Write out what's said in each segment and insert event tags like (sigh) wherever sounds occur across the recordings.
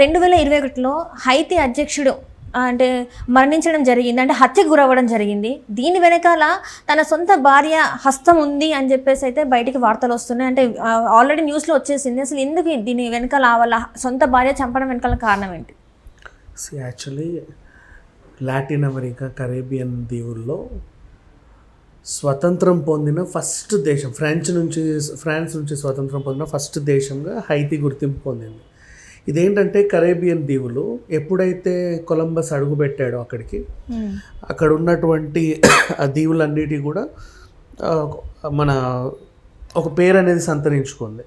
రెండు వేల ఇరవై ఒకటిలో హైతి అధ్యక్షుడు అంటే మరణించడం జరిగింది అంటే హత్యకు గురవ్వడం జరిగింది. దీని వెనకాల తన సొంత భార్య హస్తం ఉంది అని చెప్పేసి అయితే బయటికి వార్తలు వస్తున్నాయి. అంటే ఆల్రెడీ న్యూస్లో వచ్చేసింది. అసలు ఎందుకు దీని వెనకాల వాళ్ళ సొంత భార్య చంపడం వెనకాల కారణం ఏంటి? యాక్చువల్లీ లాటిన్ అమెరికా కరేబియన్ దీవుల్లో స్వతంత్రం పొందిన ఫస్ట్ దేశం ఫ్రాన్స్ నుంచి ఫ్రాన్స్ నుంచి స్వతంత్రం పొందిన ఫస్ట్ దేశంగా హైతి గుర్తింపు పొందింది. ఇదేంటంటే కరేబియన్ దీవులు ఎప్పుడైతే కొలంబస్ అడుగుపెట్టాడో అక్కడికి అక్కడ ఉన్నటువంటి ఆ దీవులన్నిటి కూడా మన ఒక పేరు అనేది సంతరించుకుంది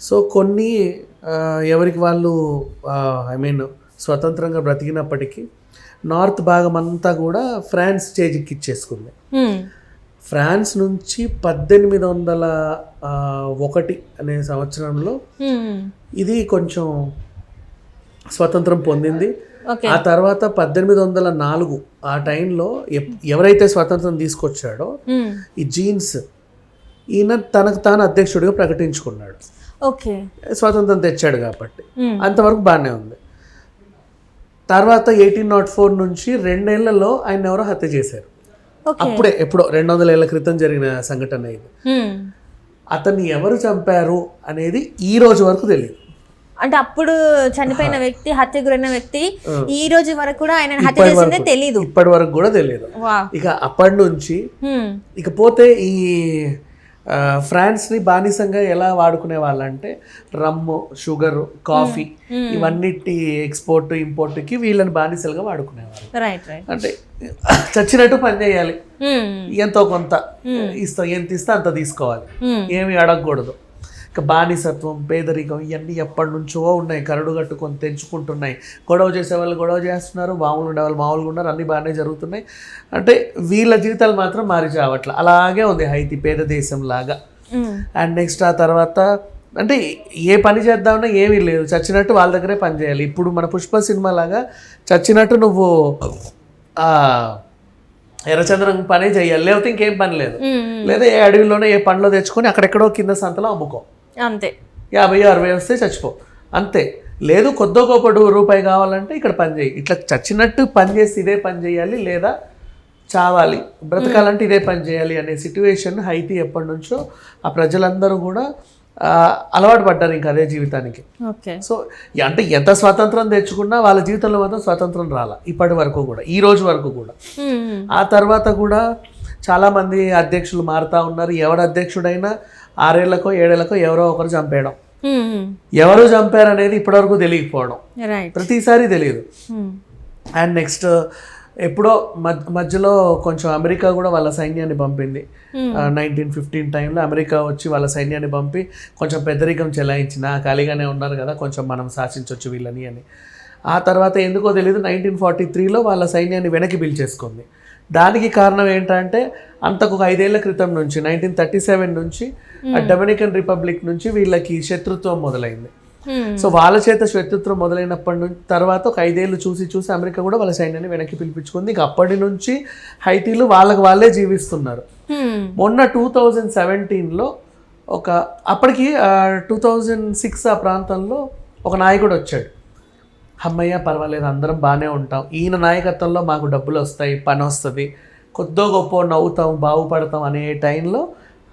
సో కొన్ని ఎవరికి వాళ్ళు ఐ మీన్ స్వతంత్రంగా బ్రతికినప్పటికీ నార్త్ భాగం అంతా కూడా ఫ్రాన్స్ చేజిక్కిచ్చేసుకుంది ఫ్రాన్స్ నుంచి పద్దెనిమిది వందల ఒకటి అనే సంవత్సరంలో ఇది కొంచెం స్వతంత్రం పొందింది. ఆ తర్వాత పద్దెనిమిది వందల నాలుగు ఆ టైంలో ఎవరైతే స్వతంత్రం తీసుకొచ్చాడో ఈ జీన్స్ ఈయన తనకు తాను అధ్యక్షుడిగా ప్రకటించుకున్నాడు. ఓకే. స్వాతంత్రం తెచ్చాడు కాబట్టి. అంతవరకు బాగానే ఉంది. తర్వాత ఎయిటీన్ నాట్ ఫోర్ నుంచి రెండేళ్ళలో ఆయన ఎవరో హత్య చేశారు. అప్పుడే ఎప్పుడో రెండు వందల ఏళ్ళ క్రితం జరిగిన సంఘటన ఇది. అతన్ని ఎవరు చంపారు అనేది ఈ రోజు వరకు తెలియదు అంటే అప్పుడు చనిపోయిన వ్యక్తి హత్య గురైన వ్యక్తి ఈ రోజు వరకు కూడా ఆయన హత్య చేసిందే తెలీదు. ఇప్పటి వరకు కూడా తెలియదు ఇక అప్పటి నుంచి ఇకపోతే ఈ ఆ, ఫ్రాన్స్ని బానిసంగా ఎలా వాడుకునే వాళ్ళంటే రమ్ము షుగర్ కాఫీ ఇవన్నిటి ఎక్స్పోర్ట్ ఇంపోర్ట్కి వీళ్ళని బానిసలుగా వాడుకునేవాళ్ళు అంటే చచ్చినట్టు పని చేయాలి. ఎంతో కొంత ఇస్తాం ఎంత ఇస్తే అంత తీసుకోవాలి. ఏమి అడగకూడదు. బానిసత్వం పేదరికం ఇవన్నీ ఎప్పటి నుంచో ఉన్నాయి. కరడు కట్టుకొని తెంచుకుంటున్నాయి. గొడవ చేసే వాళ్ళు గొడవ చేస్తున్నారు. మామూలు ఉండే వాళ్ళు మామూలుగా ఉన్నారు. అన్నీ బాగానే జరుగుతున్నాయి. అంటే వీళ్ళ జీవితాలు మాత్రం మారి చావట్ల. అలాగే ఉంది హైతి పేద దేశం లాగా. అండ్ నెక్స్ట్ ఆ తర్వాత అంటే ఏ పని చేద్దామన్నా ఏమీ లేదు. చచ్చినట్టు వాళ్ళ దగ్గరే పని చేయాలి. ఇప్పుడు మన పుష్ప సినిమా లాగా చచ్చినట్టు నువ్వు ఆ, ఎర్రచంద్రం పనే చేయాలి. లేకపోతే ఇంకేం పని లేదు. లేదా ఏ అడవిలోనే ఏ పండ్లో తెచ్చుకొని అక్కడెక్కడో కింద సంతలో అమ్ముకో. అంతే. యాభై అరవై వస్తే చచ్చిపో. అంతే. లేదు కొద్దో గొప్ప రూపాయి కావాలంటే ఇక్కడ పని చేయి. ఇట్లా చచ్చినట్టు పని చేసి ఇదే పని చేయాలి లేదా చావాలి. బ్రతకాలంటే ఇదే పని చేయాలి అనే సిట్యువేషన్ హైతి ఎప్పటి నుంచో ఆ ప్రజలందరూ కూడా అలవాటు పడ్డారు ఇంకా అదే జీవితానికి. ఓకే. సో అంటే ఎంత స్వాతంత్రం తెచ్చుకున్నా వాళ్ళ జీవితంలో మాత్రం స్వాతంత్రం రాలా ఇప్పటి వరకు కూడా ఈ రోజు వరకు కూడా. ఆ తర్వాత కూడా చాలామంది అధ్యక్షులు మారుతా ఉన్నారు. ఎవరు అధ్యక్షుడైనా ఆరేళ్ళకో ఏడేళ్ళకో ఎవరో ఒకరు చంపేయడం. ఎవరు చంపారు అనేది ఇప్పటివరకు తెలియకపోవడం. ప్రతిసారి తెలియదు. అండ్ నెక్స్ట్ ఎప్పుడో మధ్య మధ్యలో కొంచెం అమెరికా కూడా వాళ్ళ సైన్యాన్ని పంపింది. నైన్టీన్ ఫిఫ్టీన్ టైంలో అమెరికా వచ్చి వాళ్ళ సైన్యాన్ని పంపి కొంచెం పెద్దరికం చెలాయించిన ఖాళీగానే ఉన్నారు కదా కొంచెం మనం శాసించవచ్చు వీళ్ళని అని. ఆ తర్వాత ఎందుకో తెలియదు నైన్టీన్ ఫార్టీ త్రీలో వాళ్ళ సైన్యాన్ని వెనక్కి పిలిచేసుకుంది. దానికి కారణం ఏంటంటే అంతకు ఒక ఐదేళ్ళ క్రితం నుంచి నైన్టీన్ థర్టీ సెవెన్ నుంచి డొమినికన్ రిపబ్లిక్ నుంచి వీళ్ళకి శత్రుత్వం మొదలైంది. సో వాళ్ళ చేత శత్రుత్వం మొదలైనప్పటి నుంచి తర్వాత ఒక ఐదేళ్ళు చూసి చూసి అమెరికా కూడా వాళ్ళ సైన్యాన్ని వెనక్కి పిలిపించుకుంది. ఇక అప్పటి నుంచి హైతీలు వాళ్ళకి వాళ్ళే జీవిస్తున్నారు. మొన్న టూ థౌజండ్ సెవెంటీన్లో ఒక అప్పటికి టూ థౌజండ్ సిక్స్ ఆ ప్రాంతంలో ఒక నాయకుడు వచ్చాడు. అమ్మయ్య పర్వాలేదు అందరం బాగానే ఉంటాం. ఈయన నాయకత్వంలో మాకు డబ్బులు వస్తాయి పని వస్తుంది. కొద్దో గొప్ప నవ్వుతాం బాగుపడతాం అనే టైంలో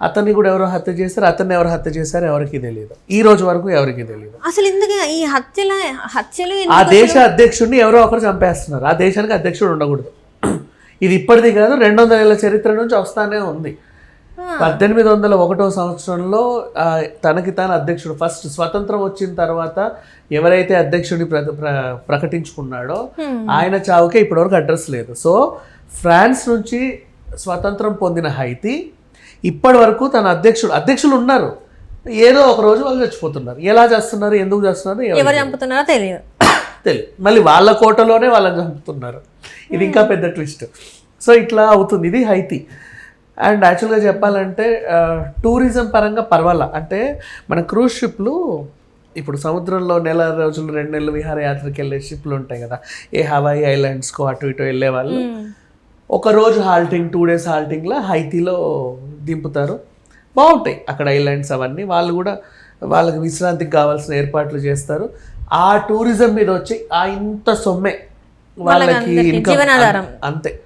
అతన్ని కూడా ఎవరో హత్య చేశారు అతన్ని ఎవరు హత్య చేశారో ఎవరికి తెలియదు ఈ రోజు వరకు ఎవరికి తెలియదు అసలు ఎందుకు ఈ హత్యల హత్యలు ఆ దేశ అధ్యక్షుడిని ఎవరో ఒకరు చంపేస్తున్నారు. ఆ దేశానికి అధ్యక్షుడు ఉండకూడదు. ఇది ఇప్పటిది కాదు రెండు వందల ఏళ్ళ చరిత్ర నుంచి వస్తానే ఉంది. పద్దెనిమిది వందల ఒకటో సంవత్సరంలో తనకి తాను అధ్యక్షుడు. ఫస్ట్ స్వతంత్రం వచ్చిన తర్వాత ఎవరైతే అధ్యక్షుడిని ప్ర ప్ర- ప్రకటించుకున్నాడో ఆయన చావుకే ఇప్పటివరకు అడ్రస్ లేదు. సో ఫ్రాన్స్ నుంచి స్వతంత్రం పొందిన హైతి ఇప్పటి వరకు తన అధ్యక్షుడు అధ్యక్షులు ఉన్నారు. ఏదో ఒక రోజు వాళ్ళు చచ్చిపోతున్నారు. ఎలా చేస్తున్నారు ఎందుకు చేస్తున్నారు ఎవరు చంపుతున్నారో తెలియదు. తెలియదు. మళ్ళీ వాళ్ళ కోటలోనే వాళ్ళని చంపుతున్నారు. ఇది ఇంకా పెద్ద ట్విస్ట్. సో ఇట్లా అవుతుంది. ఇది హైతి. అండ్ యాక్చువల్గా చెప్పాలంటే టూరిజం పరంగా పర్వాలా? అంటే మన క్రూజ్ షిప్లు ఇప్పుడు సముద్రంలో నెల రోజులు రెండు నెలలు విహారయాత్రకి వెళ్ళే షిప్లు ఉంటాయి కదా. ఏ హవాయి ఐలాండ్స్కో అటు ఇటు వెళ్ళే వాళ్ళు. ఒక రోజు హాల్టింగ్ టూ డేస్ హాల్టింగ్లో హైతీలో దింపుతారు. బాగుంటాయి అక్కడ ఐలాండ్స్ అవన్నీ. వాళ్ళు కూడా వాళ్ళకి విశ్రాంతికి కావాల్సిన ఏర్పాట్లు చేస్తారు. ఆ టూరిజం మీద వచ్చి ఆ ఇంత సొమ్మే వాళ్ళకి. అం- అంతే.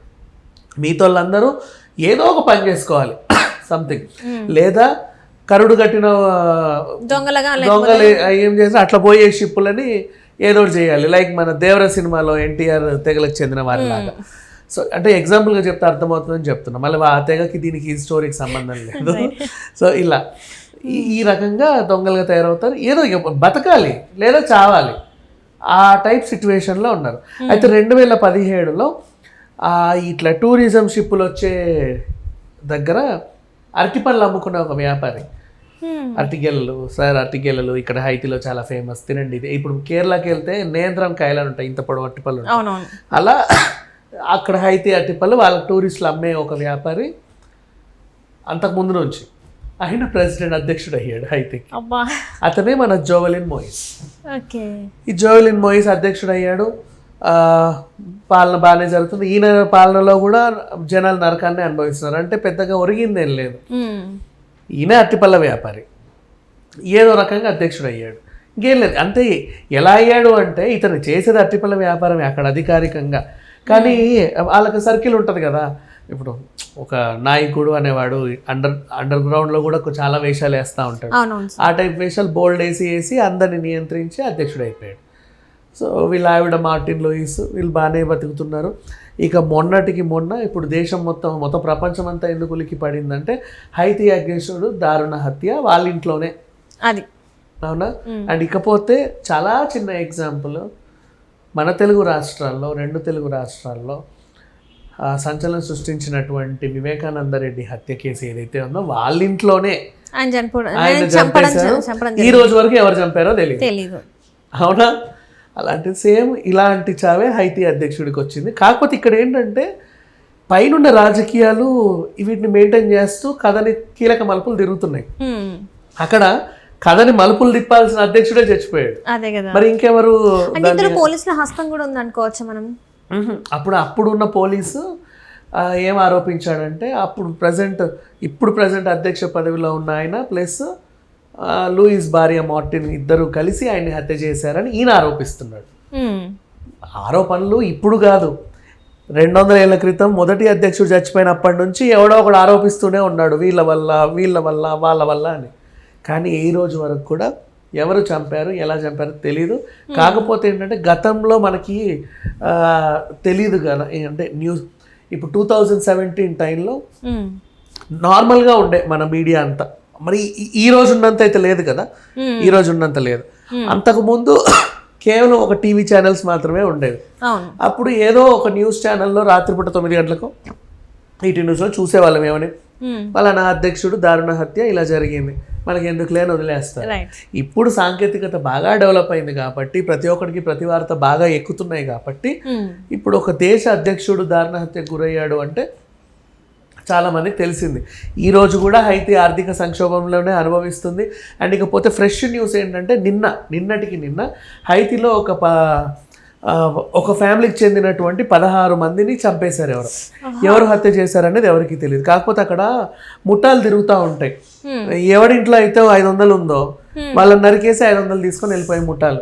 మిగతా వాళ్ళందరూ ఏదో ఒక పని చేసుకోవాలి. (coughs) సంథింగ్ లేదా కరుడు కట్టిన ఆ, దొంగలగా దొంగలు ఏ- చేసి అట్లా పోయే షిప్పులని ఏదో చేయాలి. లైక్ మన దేవర సినిమాలో ఎన్టీఆర్ తెగలకు చెందిన వారిలాగా. సో అంటే ఎగ్జాంపుల్గా చెప్తే అర్థమవుతుందని చెప్తున్నా. మళ్ళీ ఆ తెగకి దీనికి ఈ స్టోరీకి సంబంధం లేదు. సో ఇలా. ఈ రకంగా దొంగలుగా తయారవుతారు. ఏదో బతకాలి లేదా చావాలి. ఆ టైప్ సిచ్యువేషన్లో ఉన్నారు. అయితే రెండు వేల పదిహేడులో ఇట్లా టూరిజం షిప్పులు వచ్చే దగ్గర అరటిపళ్ళు అమ్ముకున్న ఒక వ్యాపారి. అరటిగెలలు సార్ అరటిగెలలు ఇక్కడ హైతీలో చాలా ఫేమస్ తినండి ఇది. ఇప్పుడు కేరళకి వెళ్తే నేంద్రం కాయలు అని ఉంటాయి ఇంత పొడవు అరటిపళ్ళు అలా అక్కడ హైతీ అరటిపళ్ళు వాళ్ళ టూరిస్టులు అమ్మే ఒక వ్యాపారి అంతకు ముందు నుంచి. ఆయన ప్రెసిడెంట్ అధ్యక్షుడు అయ్యాడు హైతీకి. అతనే మన జోవలిన్ మోయిస్. ఓకే. ఈ జోవలిన్ మోయిస్ అధ్యక్షుడు అయ్యాడు. పాలన బాగానే జరుగుతుంది. ఈయన పాలనలో కూడా జనాలు నరకాన్ని అనుభవిస్తున్నారు. అంటే పెద్దగా ఒరిగిందేం లేదు. ఈయన అట్టిపల్ల వ్యాపారి. ఏదో రకంగా అధ్యక్షుడు అయ్యాడు. ఇంకేం లేదు. అంటే ఎలా అయ్యాడు అంటే ఇతను చేసేది అట్టిపల్ల వ్యాపారమే అక్కడ అధికారికంగా. కానీ వాళ్ళకి సర్కిల్ ఉంటుంది కదా. ఇప్పుడు ఒక నాయకుడు అనేవాడు అండర్ అండర్ గ్రౌండ్లో కూడా చాలా వేషాలు వేస్తూ ఉంటాడు. ఆ టైప్ వేషాలు బోల్డ్ వేసి వేసి అందరిని నియంత్రించి అధ్యక్షుడు అయిపోయాడు. సో వీళ్ళ ఆవిడ మార్టిన్ లూయిస్ వీళ్ళు బాగానే బతుకుతున్నారు. ఇక మొన్నటికి మొన్న ఇప్పుడు దేశం మొత్తం మొత్తం ప్రపంచం అంతా ఎందుకు ఉలికి పడిందంటే హైతీ అధ్యక్షుడు దారుణ హత్య వాళ్ళ ఇంట్లోనే. అది. అవునా? అండ్ ఇకపోతే చాలా చిన్న ఎగ్జాంపుల్. మన తెలుగు రాష్ట్రాల్లో రెండు తెలుగు రాష్ట్రాల్లో సంచలనం సృష్టించినటువంటి వివేకానంద రెడ్డి హత్య కేసు ఏదైతే ఉందో వాళ్ళ ఇంట్లోనే. ఆయన చంపేశారు. ఈ రోజు వరకు ఎవరు చంపారో తెలియదు అవునా? అలాంటి సేమ్ ఇలాంటి చావే హైతీ అధ్యక్షుడికి వచ్చింది. కాకపోతే ఇక్కడ ఏంటంటే పైనున్న రాజకీయాలు వీటిని మెయింటైన్ చేస్తూ కథని కీలక మలుపులు తిరుగుతున్నాయి. అక్కడ కథని మలుపులు తిప్పాల్సిన అధ్యక్షుడే చచ్చిపోయాడు. అదే కదా. మరి ఇంకెవరు పోలీసుల హస్తం కూడా ఉంది అనుకోవచ్చా మనం? మ్హూ. అప్పుడు అప్పుడున్న పోలీసు ఏం ఆరోపించాడంటే అప్పుడు ప్రజెంట్ ఇప్పుడు ప్రజెంట్ అధ్యక్ష పదవిలో ఉన్న ఆయన ప్లస్ లూయిస్ భార్య మార్టిన్ ఇద్దరు కలిసి ఆయన్ని హత్య చేశారని ఈయన ఆరోపిస్తున్నాడు. ఆరోపణలు ఇప్పుడు కాదు. రెండు వందల ఏళ్ళ క్రితం మొదటి అధ్యక్షుడు చచ్చిపోయినప్పటి నుంచి ఎవడో ఒకడు ఆరోపిస్తూనే ఉన్నాడు వీళ్ళ వల్ల వీళ్ళ వల్ల వాళ్ళ వల్ల అని. కానీ ఈ రోజు వరకు కూడా ఎవరు చంపారు ఎలా చంపారో తెలీదు. కాకపోతే ఏంటంటే గతంలో మనకి తెలీదు కదా ఏ- అంటే న్యూస్. ఇప్పుడు టూ థౌజండ్ సెవెంటీన్ టైంలో. నార్మల్గా ఉండే మన మీడియా అంతా. మరి ఈ- రోజు ఉన్నంత అయితే లేదు కదా. ఈ రోజు ఉన్నంత లేదు అంతకుముందు (coughs) కేవలం ఒక టీవీ ఛానల్స్ మాత్రమే ఉండేవి. అప్పుడు ఏదో ఒక న్యూస్ ఛానల్లో రాత్రిపూట తొమ్మిది గంటలకు ఈటీ న్యూస్లో చూసేవాళ్ళం ఏమని. వాళ్ళ నా అధ్యక్షుడు దారుణ హత్య ఇలా జరిగింది. మనకి ఎందుకు లేని వదిలేస్తారు. ఇప్పుడు సాంకేతికత బాగా డెవలప్ అయింది కాబట్టి ప్రతి ఒక్కరికి ప్రతి వార్త బాగా ఎక్కుతున్నాయి కాబట్టి. ఇప్పుడు ఒక దేశ అధ్యక్షుడు దారుణ హత్యకు గురయ్యాడు అంటే చాలా మందికి తెలిసింది. ఈ రోజు కూడా హైతి ఆర్థిక సంక్షోభంలోనే అనుభవిస్తుంది. అండ్ ఇకపోతే ఫ్రెష్ న్యూస్ ఏంటంటే నిన్న నిన్నటికి నిన్న హైతిలో ఒక ఒక ఫ్యామిలీకి చెందినటువంటి పదహారు మందిని చంపేశారు ఎవరు. ఎవరు హత్య చేశారనేది ఎవరికి తెలియదు. కాకపోతే అక్కడ ముఠాలు తిరుగుతూ ఉంటాయి. ఎవరింట్లో అయితే ఐదు వందలు ఉందో వాళ్ళని నరికేసి ఐదు వందలు తీసుకొని వెళ్ళిపోయి ముఠాలు.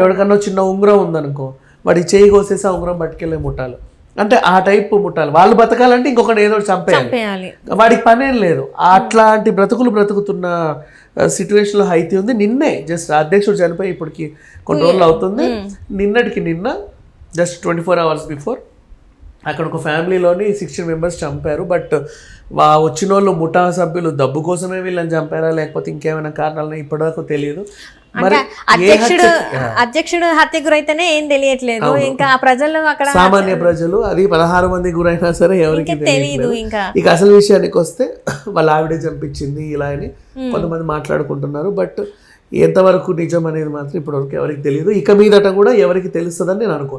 ఎవరికన్నా చిన్న ఉంగరం ఉందనుకో వాడి చేయి కోసేసి ఆ ఉంగరం పట్టుకెళ్ళే ముఠాలు. అంటే ఆ టైప్ ముఠాలు. వాళ్ళు బతకాలంటే ఇంకొకటి ఏదో చంపేయాలి. వాడికి పనేం లేదు. అట్లాంటి బ్రతుకులు బ్రతుకుతున్న సిచ్యువేషన్లో హైతి ఉంది. నిన్నే జస్ట్ అధ్యక్షుడు చనిపోయి ఇప్పటికి కొన్ని రోజులు అవుతుంది. నిన్నటికి నిన్న just twenty four hours before అక్కడ ఒక ఫ్యామిలీలోని సిక్స్టీన్ మెంబర్స్ చంపారు. బట్ వా వచ్చిన వాళ్ళు ముఠా సభ్యులు డబ్బు కోసమే వీళ్ళని చంపారా? లేకపోతే ఇంకేమైనా కారణాలను ఇప్పటివరకు తెలియదు. అంటే అధ్యక్షుడు అధ్యక్షుడు హత్య గురైతేనే ఏం తెలియట్లేదు. ఇంకా ప్రజలు అక్కడ సామాన్య ప్రజలు అది పదహారు మంది గురైనా సరే ఎవరికి తెలియదు ఇంకా. ఇక అసలు విషయానికి వస్తే వాళ్ళ ఆవిడే చంపించింది ఇలా అని కొంతమంది మాట్లాడుకుంటున్నారు. బట్ ఎంతవరకు నిజం అనేది మాత్రం ఇప్పటివరకు ఎవరికి తెలియదు ఇక మీదట కూడా ఎవరికి తెలుస్తుందని నేను అనుకో